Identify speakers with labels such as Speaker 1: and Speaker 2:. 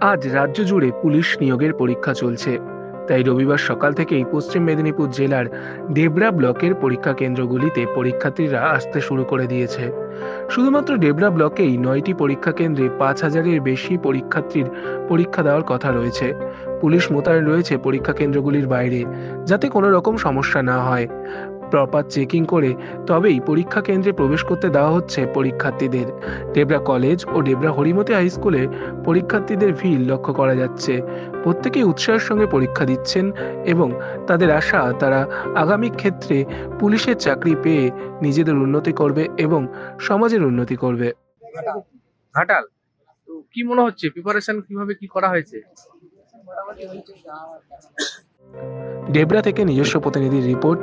Speaker 1: আজ রাজ্য জুড়ে পুলিশ নিয়োগের পরীক্ষা চলছে। তাই রবিবার সকাল থেকেই পশ্চিম মেদিনীপুর জেলার ডেবরা ব্লকের পরীক্ষা কেন্দ্রগুলিতে পরীক্ষার্থীরা আসতে শুরু করে দিয়েছে। শুধুমাত্র ডেবরা ব্লকেই নয়টি পরীক্ষা কেন্দ্রে পাঁচ হাজারের বেশি পরীক্ষার্থীর পরীক্ষা দেওয়ার কথা রয়েছে। পুলিশ মোতায়েন রয়েছে পরীক্ষা কেন্দ্রগুলির বাইরে, যাতে কোনো রকম সমস্যা না হয়। প্রপার চেকিং করে তবেই পরীক্ষা কেন্দ্রে প্রবেশ করতে দেওয়া হচ্ছে পরীক্ষার্থীদের। ডেবরা কলেজ ও ডেবরা হরিমতি হাই স্কুলে পরীক্ষার্থীদের ভিড় লক্ষ্য করা যাচ্ছে। প্রত্যেকেই উৎসাহের সঙ্গে পরীক্ষা দিচ্ছেন এবং তাদের আশা তারা আগামী ক্ষেত্রে পুলিশের চাকরি পেয়ে নিজেদের উন্নতি করবে এবং সমাজের উন্নতি করবে।
Speaker 2: ঘাটাল তো কি মনে হচ্ছে? প্রিপারেশন কীভাবে কি করা হয়েছে?
Speaker 1: ডেবরা থেকে নিজস্ব প্রতিনিধির রিপোর্ট